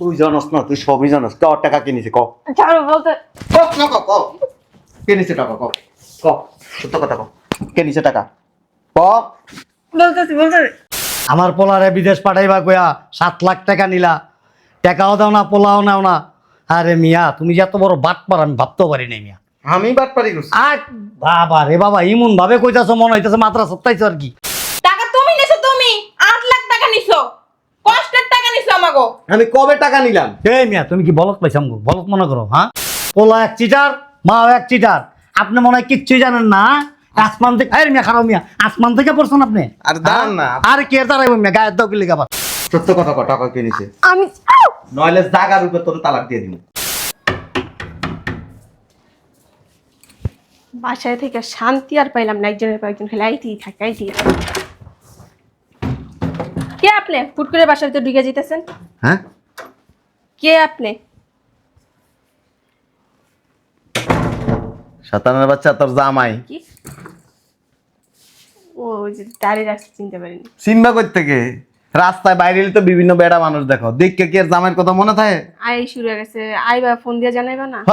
তুই জানস না তুই সবই জানস। ক টাকা কিনেছে ক। ছাড়ো বলতে ক না ক ক। কিনেছে টাকা? ক ক। সত্য কথা ক। কিনেছে টাকা? ক। বলতেছি বলতেছি। আমার পোলারে বিদেশ পাঠাইবা কয়া সাত লাখ টাকা নিলা। টাকাও দাও না পোলাও নাও না। আরে মিয়া তুমি যে এত বড় বাট পার আমি ভাবতেও পারি নাই মিয়া। আমি বাট পারি আর বাবা রে বাবা ইমন ভাবে কইতাছো মনে হইতাছে মাত্রা সত্তাইছো আর কি টাকা তুমি নিছো তুমি আট লাখ টাকা নিছো কষ্টের আমি কবে টাকা নিলাম? এই মিয়া তুমি কি বলত পাইছাম গো বলত মনে করো হ্যাঁ? পোলা এক চিটার মাও এক চিটার আপনি মনে হয় কিচ্ছুই জানেন না আসমান থেকে আরে মিয়া খারাপ মিয়া আসমান থেকে পড়ছেন আপনি। আর দাঁড়ান না। আর কে দাঁড়াইব মিয়া গায়ের সত্য কথা ক টাকা কিনেছে আমি নইলে জাগার উপর তোর তালাক দিয়ে দিব বাসায় থেকে শান্তি আর পাইলাম না একজনের পর একজন খালি আইতেই থাকে আইতেই থাকে। কে আপনি? ফুট করে বাসার ভিতরে ঢুকে যেতেছেন হ্যাঁ? কে আপনি? সাতানের বাচ্চা তোর জামাই। কি? ও যে দাঁড়িয়ে রাখছি চিনতে পারিনি। সিনবা কই থেকে রাস্তায় বাইরে তো বিভিন্ন বেড়া মানুষ দেখো। দেখকে কি আর জামাইয়ের কথা মনে থাকে। আই শুরু হয়ে গেছে। আইবা ফোন দিয়ে জানাইবা না? হ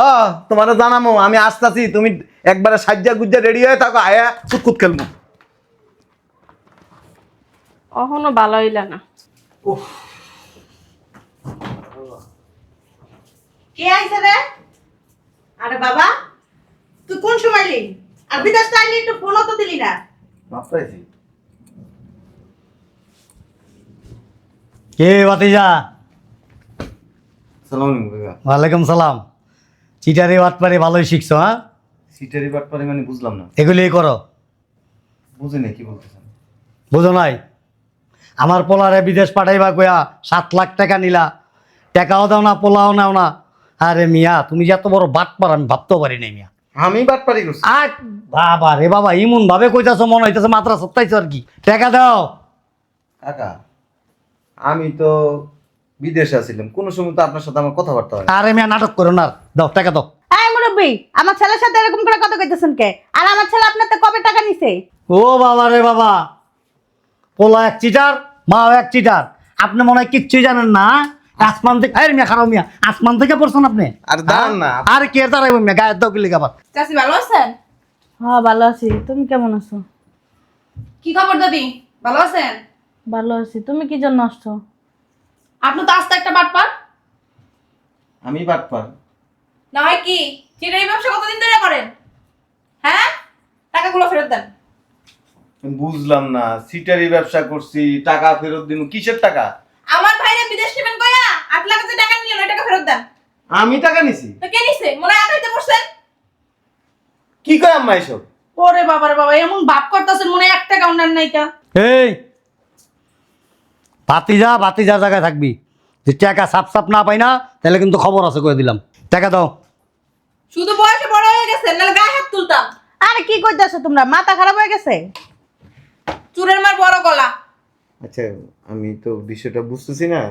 তোমার জানামো। আমি আসতাছি তুমি একবারে সাজ্জা গুজ্জা রেডি হয়ে থাকো আয়া কুতকুত খেলব অহনো ভালো হইলা না। কে আইছে রে? আরে বাবা তুই কোন সময় এলি? আর বিদেশ আইলি একটু ফোনও তো দিলি না। মাত্রাইছি কে বাতিজা সালাম আলাইকুম ওয়ালাইকুম সালাম। চিটারি বাটপারি ভালোই শিখছো হ্যাঁ? সিটারি বাট পারি মানে বুঝলাম না। এগুলিই করো। বুঝি না কি বলতেছেন? বুঝো নাই? আমার পোলারে বিদেশ পাঠাইবা কয়া সাত লাখ টাকা নিলা। টাকাও দাও না পোলাও নাও না। আরে মিয়া তুমি যে এত বড় বাট পার আমি ভাবতেও পারি নাই মিয়া। আমি বাট পারি করছি। আর বাবা রে বাবা ইমন ভাবে কইতাছো মনে হইতেছে মাত্রা সত্তাইছো আর কি। টাকা দাও। কাকা আমি তো বিদেশে আছিলাম কোন সময় তো আপনার সাথে আমার কথাবার্তা হয় না। আরে মিয়া নাটক করো না। আর। দাও টাকা দাও। এই মুরব্বী আমার ছেলের সাথে এরকম করে কথা কইতেছেন কে? আর আমার ছেলে আপনার তো কবে টাকা নিছে? ও বাবা রে বাবা পোলা এক চিটার মাও এক চিটার আপনি মনে হয় কিচ্ছুই জানেন না। আসমান থেকে আরে মিয়া খারাপ মিয়া আসমান থেকে পড়ছেন আপনি? আর দাঁড়ান না। আর কে দাঁড়াইব মিয়া? গায়ের দাও ভালো আছেন? হ্যাঁ ভালো আছি। তুমি কেমন আছো? কি খবর দাদি? ভালো আছেন? ভালো আছি। তুমি কি জন্য আসছো? আপনি তো আস্তে একটা বাটপার। আমি বাট পার না হয় কি? চিটারি ব্যবসা কতদিন ধরে করেন? হ্যাঁ? টাকাগুলো ফেরত দেন। বুঝলাম না সিটারি ব্যবসা করছি টাকা ফেরত দিন কিসের টাকা? আমার ভাইরা বিদেশ নেবেন কয়া? আট লাখ যে টাকা নিলেন ওই টাকা ফেরত দেন। আমি টাকা নিছি? তো কে নিছে? মনে হয় আটাইতে পড়ছেন কি করে আম্মা এসব? ওরে বাবা রে বাবা এমন ভাব করতেছেন মনে হয় এক টাকা উনার নাই কা। এই বাতিজা বাতিজার জায়গায় থাকবি। যে টাকা সাপ সাপ না পাই না তাহলে কিন্তু খবর আছে করে দিলাম। টাকা দাও। শুধু বয়সে বড় হয়ে গেছে নাহলে গায়ে হাত তুলতাম। আরে কি কইতাছো তোমরা? মাথা খারাপ হয়ে গেছে? চুরের মার বড় গলা। আচ্ছা আমি তো বিষয়টা বুঝতেছি না।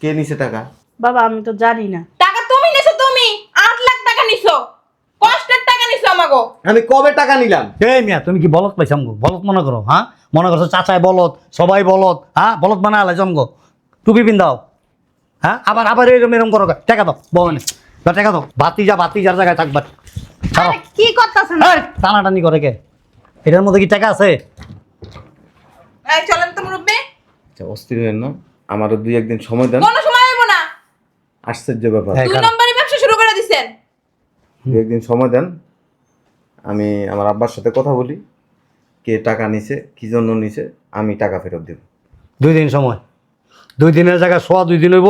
কে নিছে টাকা? বাবা আমি তো জানি না। টাকা তুমি নিছো তুমি! আট লাখ টাকা নিছো। কষ্টের টাকা নিছো আমাগো। আমি কবে টাকা নিলাম? এই মিয়া তুমি কি বলত পাইছাম গো বলত মনে করো হ্যাঁ মনে করছ চাচাই বলত সবাই বলত হ্যাঁ বলত বানা আলাইছাম গো টুপি পিন্দাও হ্যাঁ আবার আবার এরকম এরকম করো। টাকা দাও বনে টাকা দাও। বাতিজা বাতিজার জায়গায় থাকবা ছাড়ো আরে কি করতেছেন? এই, টানাটানি করে কে? এটার মধ্যে কি টাকা আছে? এই চলেন তো মুরব্বী। আচ্ছা অস্থির হয়েন না আমারও দুই একদিন সময় দেন। কোনো সময় হইব না। আশ্চর্য ব্যাপার। হ্যাঁ। দুই নম্বরই ব্যবসা শুরু করে দিছেন। দুই একদিন সময় দেন আমি আমার আব্বার সাথে কথা বলি কে টাকা নিছে কি জন্য নিছে আমি টাকা ফেরত দেব। দুই দিন সময়। দুই দিনের জায়গায় সোয়া দুই দিন হইব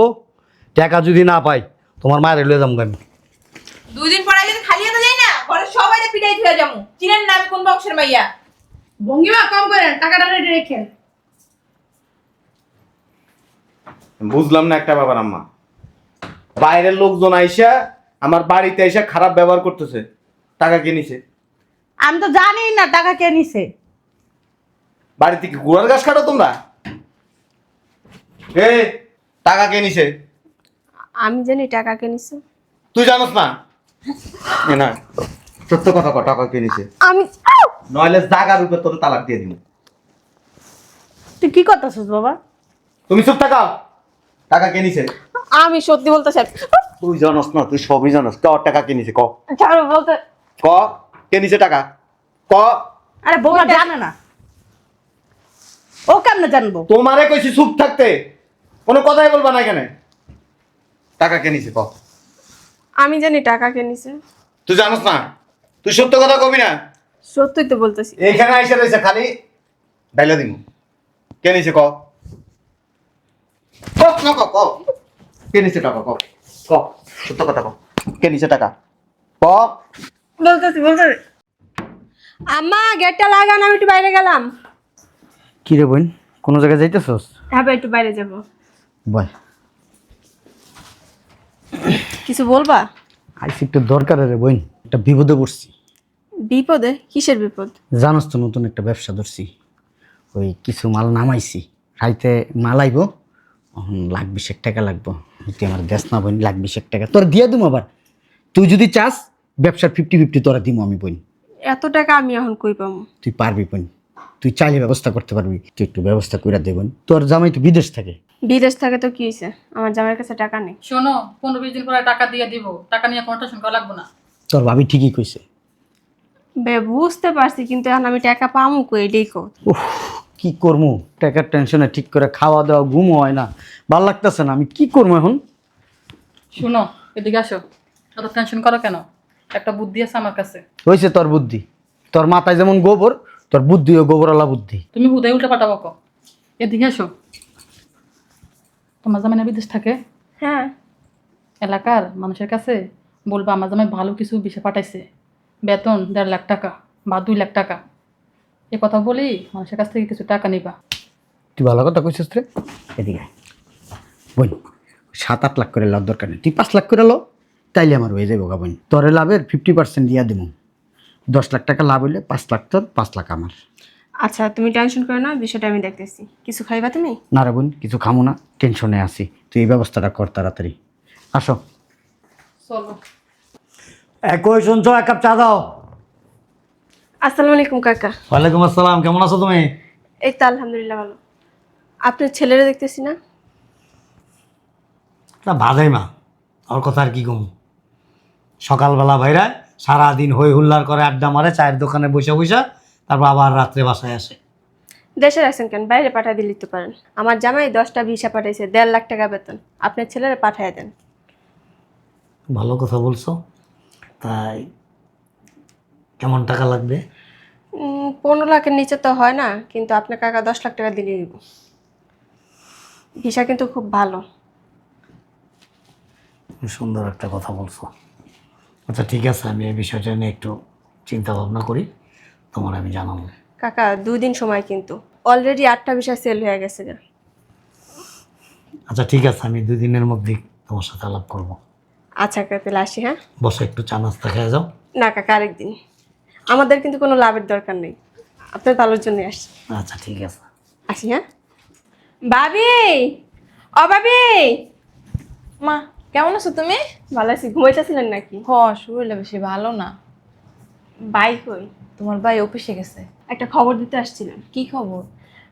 টাকা যদি না পাই তোমার মায়ের লয়ে যাব আমি। দুই দিন পরে যদি খালি হতে যাই না ঘরে সবাই পিটাই ধুয়ে যাব চিনেন না আমি কোন বংশের মাইয়া। ভঙ্গিমা কম করেন টাকাটা রেডি রেখেন। বুঝলাম না একটা ব্যাপার আম্মা। বাইরের লোকজন আইসা আমার বাড়িতে এসে খারাপ ব্যবহার করতেছে। টাকা কে নিছে? আমি তো জানি না টাকা কে নিছে। বাড়িতে কি গুড়ার গাছ কাটো তোমরা? এ টাকা কে নিছে? আমি জানি টাকা কে নিছে। তুই জানোস না? না। সত্য কথা ক টাকা কে নিছে? আমি নইলে জাগার উপর তোর তালাক দিয়ে দিব তুই কি করতেছিস বাবা? তুমি চুপ থাকাও টাকা কে নিছে? আমি সত্যি বলতে চাই। তুই জানাস না তুই সবই জানাস। ক টাকা কে নিছে? ক। ছাড়ো বলতে ক কে নিছে টাকা? ক। আরে বৌমা জানে না। ও কেমনে জানব? তোমারে কইছি চুপ থাকতে। কোনো কথাই বলবা না এখানে। টাকা কে নিছে? ক। আমি জানি টাকা কে নিছে। তুই জানস না? তুই সত্য কথা কবি না? সত্যই তো বলতেছি। এইখানে আইসা রয়েছে খালি ডাইলা দিমু। কে নিছে ক? ক ক ক কে। নিছে টাকা ক? ক সত্য কথা ক। কে নিছে টাকা? ক? বলতেছি বলতেছি। আম্মা গেটটা লাগান আমি একটু বাইরে গেলাম। কি রে বোন কোনো জায়গায় যাইতেছস? হ্যাঁ ভাই, একটু বাইরে যাব। বয়। কিছু বলবা? আইসি একটু দরকার রে বোন একটা বিপদে পড়ছি। বিপদে? কিসের বিপদ? জানোস তো নতুন একটা ব্যবসা ধরছি। ওই কিছু মাল নামাইছি। রাইতে মাল আইব তখন লাখ বিশেক টাকা লাগবো। তুই আমার দেশ না বোন লাখ বিশেক টাকা। তোর দিয়ে দিম আবার। তুই যদি চাস ব্যবসার ফিফটি ফিফটি তোরা দিমু আমি বোন এত টাকা আমি এখন কই পাবো তুই পারবি বোন তুই চাইলে ব্যবস্থা করতে পারবি। তুই একটু ব্যবস্থা করে দেবেন তোর জামাই তো বিদেশ থাকে। বিদেশ থাকে তো কি হয়েছে আমার জামাইয়ের কাছে টাকা নেই। শোনো পনেরো বিশ দিন পরে টাকা দিয়ে দিব। টাকা নিয়ে কোনো টেনশন করা লাগবে না। তোর ভাবি ঠিকই কইছে। বুঝতে পারছি কিন্তু এখন আমি টাকা পামু কই এটাই কো কি করব টাকার টেনশনে ঠিক করে খাওয়া দাওয়া ঘুম হয় না। ভালো লাগতেছে না আমি কি করব এখন? শোনো এদিকে আসো। অত টেনশন করো কেন? একটা বুদ্ধি আছে আমার কাছে। হয়েছে তোর বুদ্ধি। তোর মাথায় যেমন গোবর তোর বুদ্ধি বুদ্ধিও গোবরওয়ালা বুদ্ধি। তুমি হুদায় উল্টা পাঠাবো কো এদিকে আসো। তোমার জামাই না বিদেশ থাকে? হ্যাঁ। এলাকার মানুষের কাছে বলবা আমার জামাই ভালো কিছু বিষয় পাঠাইছে। বেতন দেড় লাখ টাকা বা দুই লাখ টাকা। এ কথা বলি মানুষের কাছ থেকে কিছু টাকা নিবা। তুই ভালো কথা কইছিস রে। এদিকে। বোন সাত আট লাখ করে লাভ দরকার নেই। তুই পাঁচ লাখ করে লো তাইলে আমার হয়ে যাবে গা বোন। তোরে লাভের ফিফটি পার্সেন্ট দিয়া দিব দশ লাখ টাকা লাভ হইলে পাঁচ লাখ তোর পাঁচ লাখ আমার। আচ্ছা তুমি টেনশন করো না বিষয়টা আমি দেখতেছি। কিছু খাইবা তুমি? না রে বোন কিছু খামো না টেনশনে আছি। তুই এই ব্যবস্থাটা কর তাড়াতাড়ি। আসো। চলো। একই শুনছো এক কাপ চা দাও। আসসালামু আলাইকুম কাকা। ওয়ালাইকুম আসসালাম কেমন আছো তুমি? এই তো আলহামদুলিল্লাহ ভালো। আপনার ছেলেরা দেখতেছি না? তা বাধাই মা ওর কথা আর কি কম। সকালবেলা ভাইরা সারাদিন হই হুল্লার করে আড্ডা মারে চায়ের দোকানে বসে বসে তারপর আবার রাত্রে বাসায় আসে। দেশে আছেন কেন? বাইরে পাঠিয়ে দিলে তো পারেন। আমার জামাই দশটা ভিসা পাঠাইছে দেড় লাখ টাকা বেতন। আপনার ছেলেরা পাঠিয়ে দেন। ভালো কথা বলছো। তাই কেমন টাকা লাগবে? পনেরো লাখের নিচে তো হয় না কিন্তু আপনার কাকা দশ লাখ টাকা দিলে দিব ভিসা কিন্তু খুব ভালো। সুন্দর একটা কথা বলছো। আচ্ছা ঠিক আছে আমি এই বিষয়টা নিয়ে একটু চিন্তা ভাবনা করি তোমার আমি জানাব। কাকা দুই দিন সময় কিন্তু। অলরেডি আটটা বিষয় সেল হয়ে গেছে। আচ্ছা ঠিক আছে আমি দুই দিনের মধ্যেই তোমার সাথে আলাপ করব। আচ্ছা কাকা তাহলে আসি হ্যাঁ? বসে একটু চা নাস্তা খেয়ে যাও। না কাকা আরেকদিন। আমাদের কিন্তু কোনো লাভের দরকার নেই। আপনার ভালোর জন্য আসছি। আচ্ছা ঠিক আছে। আসি হ্যাঁ? ভাবি! ও ভাবি! মা কেমন আছো তুমি? ভালো আছি। ঘুমাইতেছিলেন নাকি? হ শরীরটা বেশি ভালো না। বাই কই? তোমার ভাই অফিসে গেছে। একটা খবর দিতে আসছিলেন। কি খবর?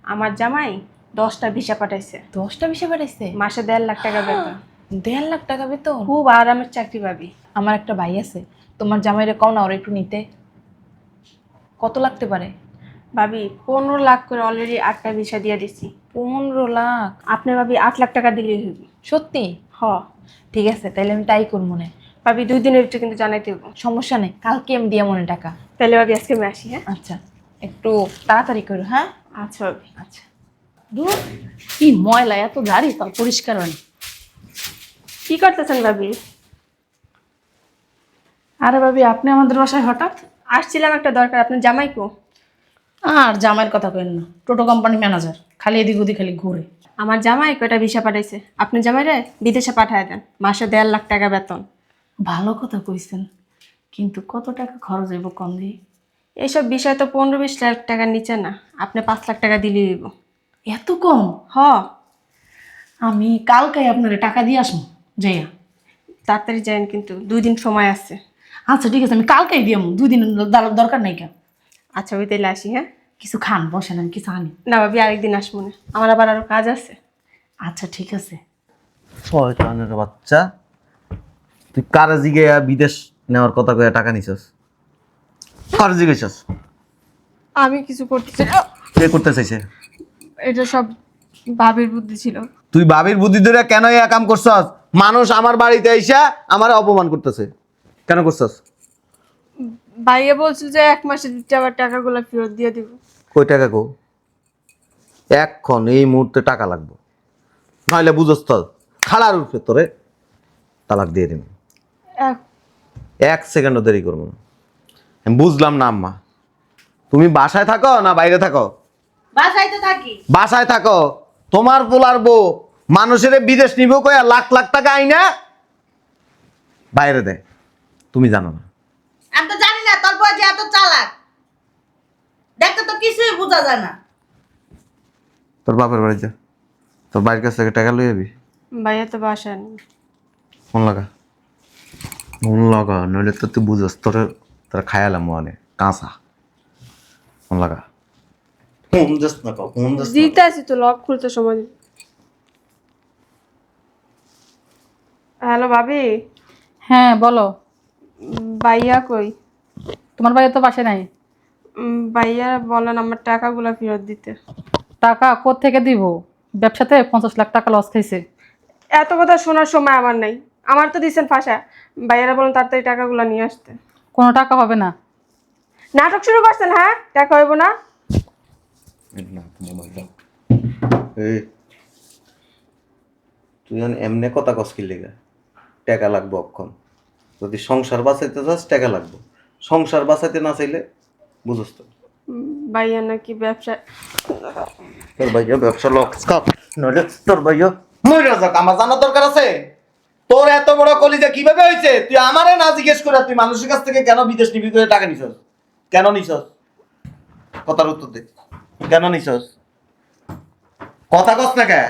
আমার জামাই দশটা ভিসা পাঠাইছে। দশটা ভিসা পাঠাইছে? মাসে দেড় লাখ টাকা বেতন। দেড় লাখ টাকা বেতন? খুব আরামের চাকরি পাবি। আমার একটা ভাই আছে তোমার জামাইরে কও না ওরা একটু নিতে। কত লাগতে পারে? ভাবি পনেরো লাখ করে অলরেডি আটটা ভিসা দিয়ে দিছি। পনেরো লাখ? আপনি ভাবি আট লাখ টাকা দিলেই হইবে। সত্যি? হ। ঠিক আছে তাহলে আমি তাই করব মনে। ভাবি দুই দিনের ভিতরে কিন্তু জানাইতে হইব। সমস্যা নেই কালকে আমি দিয়ে মনে টাকা। তাহলে ভাবি আজকে আমি আসি হ্যাঁ? আচ্ছা একটু তাড়াতাড়ি করো হ্যাঁ? আচ্ছা ভাবি। আচ্ছা। ধুর, কি ময়লা এত গাড়ি তাও পরিষ্কার হয়। কি করতেছেন ভাবি? আরে ভাবি আপনি আমাদের বাসায় হঠাৎ? আসছিলাম একটা দরকার আপনার জামাই কো? আর জামাইয়ের কথা কেন না টোটো কোম্পানি ম্যানেজার খালি এদিক ওদিক খালি ঘুরে। আমার জামাই কয়টা ভিসা পাঠাইছে? আপনি জামাই রে বিদেশে পাঠায় দেন মাসে দেড় লাখ টাকা বেতন। ভালো কথা কইছেন কিন্তু কত টাকা খরচ হইব কম দিয়ে এইসব বিষয় তো পনেরো বিশ লাখ টাকার নিচে না আপনি পাঁচ লাখ টাকা দিলে দিব এত কম? হ। আমি কালকে আপনারে টাকা দিয়ে আসব। যাইয়া তাড়াতাড়ি যান কিন্তু দুই দিন সময় আছে। আচ্ছা ঠিক আছে আমি কালকেই দিয়ে দুই দিন দরকার নাই কেন? আচ্ছা ওই তাইলে আসি হ্যাঁ? কিছু খান বসেন আমি কিছু আনি। না ভাবি আরেকদিন আসব না। আমার আবার আরও কাজ আছে। আচ্ছা ঠিক আছে। শয়তানের বাচ্চা। তুই কারে জিগে বিদেশ নেওয়ার কথা কয়ে টাকা নিছস? কারে জিগেছস আমি কিছু করতে চাই কে করতে চাইছে? এটা সব ভাবির বুদ্ধি ছিল। তুই বাবির বুদ্ধি ধরে কেন এই কাম করছস? মানুষ আমার বাড়িতে আইসা আমার অপমান করতেছে। কেন করছস? ভাইয়া বলছিল যে এক মাসে দিতে আবার টাকাগুলো ফেরত দিয়ে দিব। কই টাকা কো? এখন এই মুহূর্তে টাকা লাগবে। নইলে বুঝস তো খাড়ার উপরে তোরে তালাক দিয়ে দিন এক এক সেকেন্ডও দেরি করব না। আমি বুঝলাম না আম্মা। তুমি বাসায় থাকো না বাইরে থাকো? বাসায় তো থাকি। বাসায় থাকো। তোমার পোলার বউ মানুষের বিদেশ নিব কয়া লাখ লাখ টাকা আইনা বাইরে দেয় তুমি জানো না। আমি তো জানি না তোর যে এত চালাক। দেখতে তো কিছুই বোঝা যায় না। তোর বাপের বাড়ি যা। তোর বাড়ির কাছ থেকে টাকা লই যাবি ভাইয়া তো বাসায় নেই। ফোন লাগা। ফোন লাগা নইলে তো তুই বুঝস তোর তোর খায়ালাম মনে কাঁচা। ফোন লাগা। ফোন দিস না ফোন দিস। দিতে আসি তো লক খুলতে সময় হ্যালো ভাবি। হ্যাঁ বলো। ভাইয়া কই? তোমার বাড়ি তো বাসে নাই? ভাইয়া বলেন আমার টাকাগুলো ফেরত দিতে। টাকা কোথ থেকে দিব? ব্যবসাতে পঞ্চাশ লাখ টাকা লস খাইছে। এত কথা শোনার সময় আমার নাই। আমার তো দিচ্ছেন ফাঁসা। ভাইয়ারা বলেন তাড়াতাড়ি টাকাগুলো নিয়ে আসতে। কোনো টাকা হবে না। নাটক শুরু করছেন হ্যাঁ? টাকা হইব না? তুই এমনি কথা কসকির লেগে? টাকা লাগবে অক্ষণ যদি সংসার বাঁচাইতে চাস টাকা লাগবে। সংসার বাঁচাইতে না চাইলে বুঝস তো। ভাইয়া নাকি ব্যবসা তোর ভাইয়া ব্যবসা লক। নইলে তোর ভাইয়া মরে যাক আমার জানা দরকার আছে? তোর এত বড় কলিজা কীভাবে হয়েছে? তুই আমারে না জিজ্ঞেস করে তুই মানুষের কাছ থেকে কেন বিদেশ নিবি করে টাকা নিছস? কেন নিছস? কথার উত্তর দে। কেন নিছস? কথা কস না কে?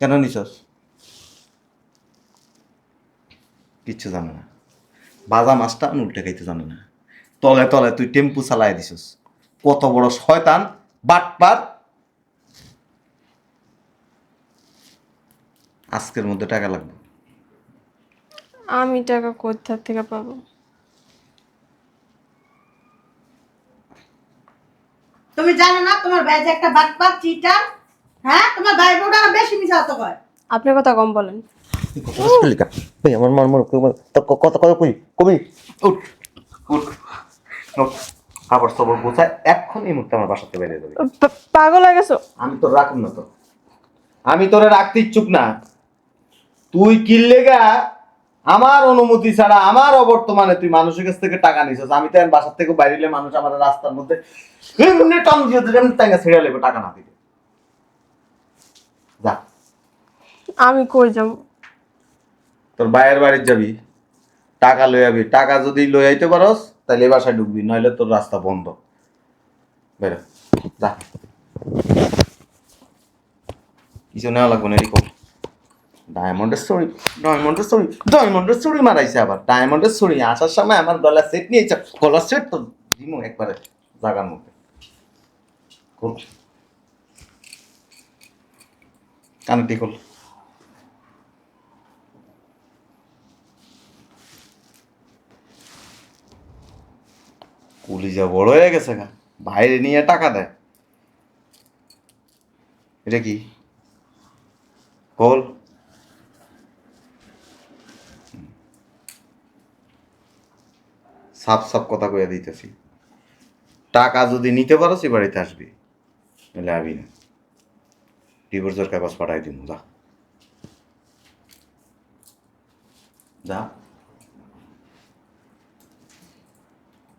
কেন নিছস? কিচ্ছু জানে না। বাজা মাছটা উল্টে খাইতে জানে না। তলে তলে তুই টেম্পু চালাই দিছস। কত বড় শয়তান বাট বাটপার। আজকের মধ্যে টাকা লাগবে। আমি টাকা কোথা থেকে পাবো? তুমি জানো না তোমার ভাই যে একটা বাটপার চিটার হ্যাঁ? তোমার ভাই আরও বেশি মিশা হতো কয়? আপনি কথা কম বলেন। আমার মন মন তোর কত কত কই কবি উঠ উঠ। খাবার সবর গোছায় এখন এই মুহূর্তে আমার বাসাতে বেরিয়ে যাবে পাগল হয়ে গেছো আমি তোর রাখুন না তো আমি তোরে রাখতে ইচ্ছুক না তুই কিনলে গা আমার অনুমতি ছাড়া আমার অবর্তমানে তুই মানুষের কাছ থেকে টাকা নিছিস আমি তো বাসার থেকে বাইরে মানুষ আমার রাস্তার মধ্যে এমনি টান দিয়ে দিলে এমনি টাঙ্গা ছেড়ে লেবে টাকা না দিবে যা আমি কই যাব তোর বাইরের বাড়ির যাবি, টাকা লই যাবি টাকা যদি লই আইতে পারস, তাহলে এই বাসায় ঢুকবি, নইলে তোর রাস্তা বন্ধ। বেরো, যা। কিছু নেওয়া লাগবে না, এরকম। ডায়মন্ডের ছড়ি ডায়মন্ডের ছড়ি ডায়মন্ডের ছড়ি মারাইছে আবার। ডায়মন্ডের ছড়ি আসার সময় আমার গলার সেট নিয়েছে। গলার সেট তো দিমু একবারে জাগার মধ্যে। খোল। কানেরটি কলিজা বড় হয়ে গেছে গা। বাইরে নিয়ে টাকা দেয়। এটা কি? খোল। সাপ সাপ কথা কইয়া দিতেছি। টাকা যদি নিতে পারো, সে বাড়িতে আসবি। নাহলে আবি না। ডিভোর্সের কাগজ পাঠাই দিন যা। যা।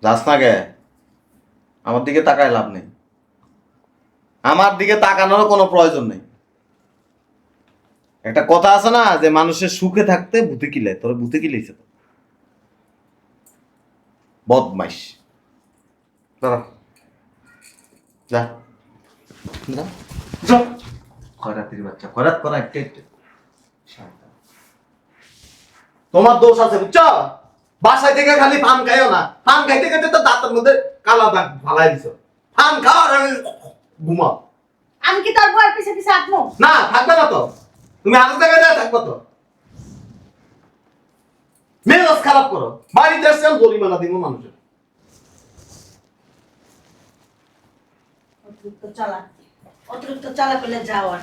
যাস না গে। আমার দিকে তাকায় লাভ নেই। আমার দিকে তাকানোর কোনো প্রয়োজন নেই। একটা কথা আছে না, যে মানুষের সুখে থাকতে ভূতে কিলে, তোর ভূতে কিলেছে তো। বদমাইশ। তোমার দোষ আছে, বুঝছ? বাসায় থেকে খালি পান খাইও না। পান খাইতে খাইতে তো দাঁতের মধ্যে কালা দাগ ফালাই দিছো। পান খাও আর আমি ঘুমাও। আমি কি তোর বউয়ের পিছে পিছে আঁকবো না থাকবে না তো। তুমি আরেক জায়গায় যায় থাকব তো। মেজাজ খারাপ করো। বাড়িতে আসছে আমি জরিমানা দিব মানুষের। অতিরিক্ত চালাক। অতিরিক্ত চালাক হলে যাও আর।